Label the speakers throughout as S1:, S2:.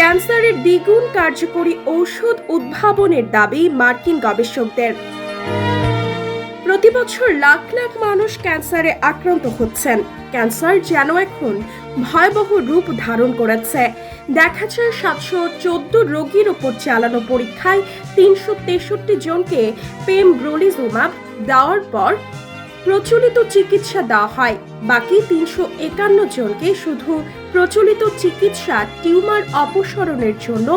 S1: ক্যান্সারের দ্বিগুণ কার্যকরী ঔষধ উদ্ভাবনের দাবি মার্কিন গবেষকদের। প্রতি বছর লাখ লাখ মানুষ ক্যান্সারে আক্রান্ত হচ্ছেন। ক্যান্সার যেন এখন ভয়াবহ রূপ ধারণ করেছে। দেখা যায় সাতশো চোদ্দ রোগীর ওপর চালানো পরীক্ষায় তিনশো তেষট্টি জনকে পেম ব্রোলিজুমাব দেওয়ার পর প্রচলিত চিকিৎসা দেওয়া হয়। বাকি তিনশো একান্ন জনকে শুধু প্রচলিত চিকিৎসা টিউমার অপসারণের জন্য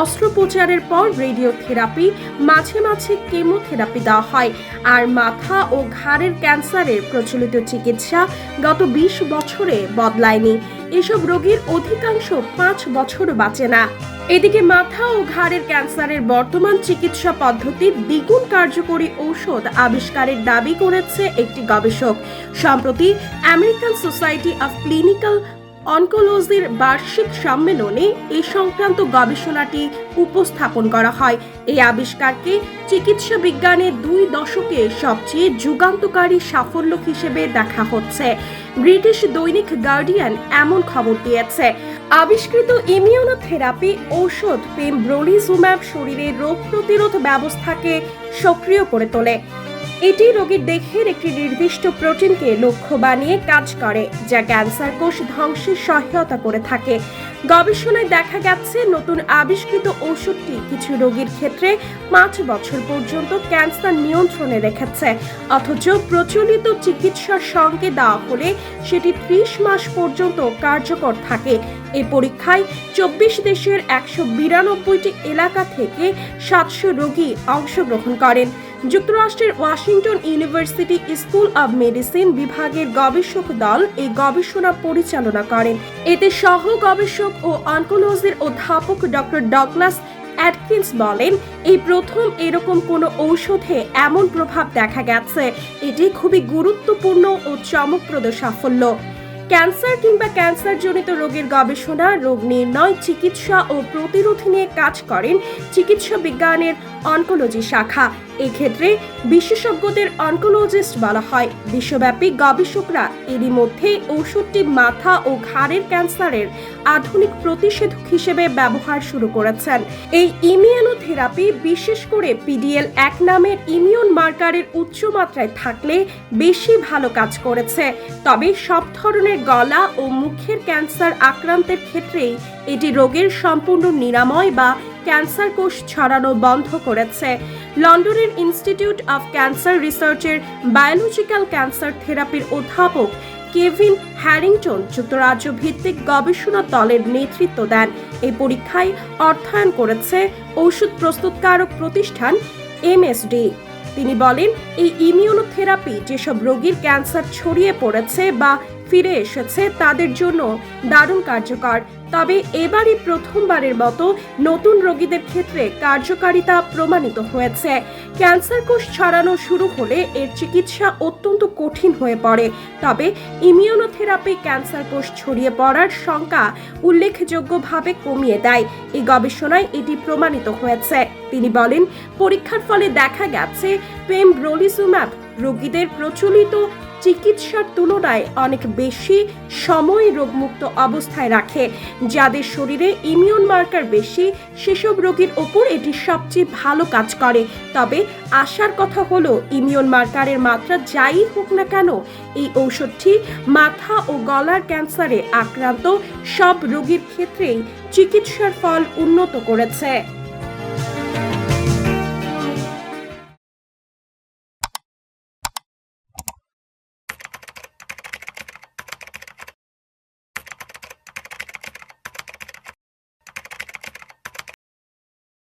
S1: অস্ত্রোপচারের পর রেডিওথেরাপি, মাঝে মাঝে কেমোথেরাপি দেওয়া হয়। আর মাথা ও ঘাড়ের ক্যান্সারের প্রচলিত চিকিৎসা গত বিশ বছরে বদলায়নি। এসব রোগীর অধিকাংশ পাঁচ বছরও বাঁচে না। এদিকে মাথা ও ঘাড়ের ক্যান্সারের বর্তমান চিকিৎসা পদ্ধতি দ্বিগুণ কার্যকরী ঔষধ আবিষ্কারের দাবি করেছে একটি গবেষক। সম্প্রতি আমেরিকান সোসাইটি অফ ক্লিনিক্যাল অনকোলজির বার্ষিক সম্মেলনে এ সংক্রান্ত গবেষণাটি উপস্থাপন করা হয়। এই আবিষ্কারকে চিকিৎসা বিজ্ঞানে দুই দশকে সবচেয়ে যুগান্তকারী সাফল্য হিসেবে দেখা হচ্ছে। ব্রিটিশ দৈনিক গার্ডিয়ান এমন খবর দিয়েছে, আবিষ্কৃত ইমিউনোথেরাপি ঔষধ পেমব্রোলিজুম্যাব শরীরের রোগ প্রতিরোধ ব্যবস্থাকে সক্রিয় করে তোলে। এটি রোগীর দেহের একটি নির্দিষ্ট প্রোটিনকে লক্ষ্য বানিয়ে কাজ করে, যা ক্যান্সার কোষ ধ্বংসে সহায়তা করে থাকে। গবেষণায় দেখা গেছে, নতুন আবিষ্কৃত ওষুধটি কিছু রোগীর ক্ষেত্রে পাঁচ বছর পর্যন্ত ক্যান্সার নিয়ন্ত্রণে রেখেছে। অথচ প্রচলিত চিকিৎসার সঙ্গে দেওয়া হলে সেটি ত্রিশ মাস পর্যন্ত কার্যকর থাকে। এই পরীক্ষায় চব্বিশ দেশের একশো বিরানব্বইটি এলাকা থেকে সাতশো রোগী অংশগ্রহণ করেন। যুক্তরাষ্ট্রের Washington university school of medicine বিভাগের গবেষক দল এই গবেষণা পরিচালনা করেন। এতে সহ গবেষক ও অনকোলজির অধ্যাপক ডক্টর ডগলাস অ্যাটকিন্স বলেন, এই প্রথম এরকম কোনো ঔষধে এমন প্রভাব দেখা গেছে। এটি খুবই গুরুত্বপূর্ণ ও চমকপ্রদ সাফল্য। ক্যান্সার কিংবা ক্যান্সারজনিত রোগের গবেষণা, রোগ নির্ণয়, চিকিৎসা ও প্রতিরোধ নিয়ে কাজ করেন চিকিৎসা বিজ্ঞানের অনকোলজি শাখা। এক্ষেত্রে বিশেষজ্ঞদের অনকোলজিস্ট বলা হয়। বিশ্বব্যাপী গবেষকরা এরই মধ্যে ঔষধটি মাথা ও ঘাড়ের ক্যান্সারের আধুনিক প্রতিষেধক হিসেবে ব্যবহার শুরু করেছেন। এই ইমিউনোথেরাপি বিশেষ করে পিডিএল এক নামের ইমিউন মার্কারের উচ্চ মাত্রায় থাকলে বেশি ভালো কাজ করেছে। তবে সব ধরনের গলা ও মুখের ক্যান্সার আক্রান্তের ক্ষেত্রেই এটি রোগের সম্পূর্ণ নিরাময় বা ক্যান্সার কোষ ছড়ানো বন্ধ করেছে। লন্ডনের ইনস্টিটিউট অফ ক্যান্সার রিসার্চের বায়োলজিক্যাল ক্যান্সার থেরাপির অধ্যাপক কেভিন হ্যারিংটন যুক্তরাজ্য ভিত্তিক গবেষণা দলের নেতৃত্ব দেন। এই পরীক্ষায় অর্থায়ন করেছে ঔষধ প্রস্তুতকারক প্রতিষ্ঠান এমএসডি। তিনি বলেন, এই ইমিউনোথেরাপি যেসব রোগীর ক্যান্সার ছড়িয়ে পড়েছে বা ফিরে এসেছে তাদের জন্য দারুণ কার্যকর। তবে এবারই প্রথমবারের মতো নতুন রোগীদের ক্ষেত্রে কার্যকারিতা প্রমাণিত হয়েছে। ক্যান্সার কোষ ছড়ানো শুরু হলে এর চিকিৎসা অত্যন্ত কঠিন হয়ে পড়ে। তবে ইমিউনোথেরাপি ক্যান্সার কোষ ছড়িয়ে পড়ার শঙ্কা উল্লেখযোগ্যভাবে কমিয়ে দেয়। এই গবেষণায় এটি প্রমাণিত হয়েছে। তিনি বলেন, পরীক্ষার ফলে দেখা গেছে পেম ব্রোলিজুম্যাব রোগীদের প্রচলিত চিকিৎসার তুলনায় অনেক বেশি সময় রোগমুক্ত অবস্থায় রাখে, যাদের শরীরে ইমিউন মার্কার বেশি, সেসব রোগীর ওপর এটি সবচেয়ে ভালো কাজ করে। তবে আশার কথা হলো, ইমিউন মার্কারের মাত্রা যাই হোক না কেন, এই ঔষধটি মাথা ও গলার ক্যান্সারে আক্রান্ত সব রোগীর ক্ষেত্রেই চিকিৎসার ফল উন্নত করেছে।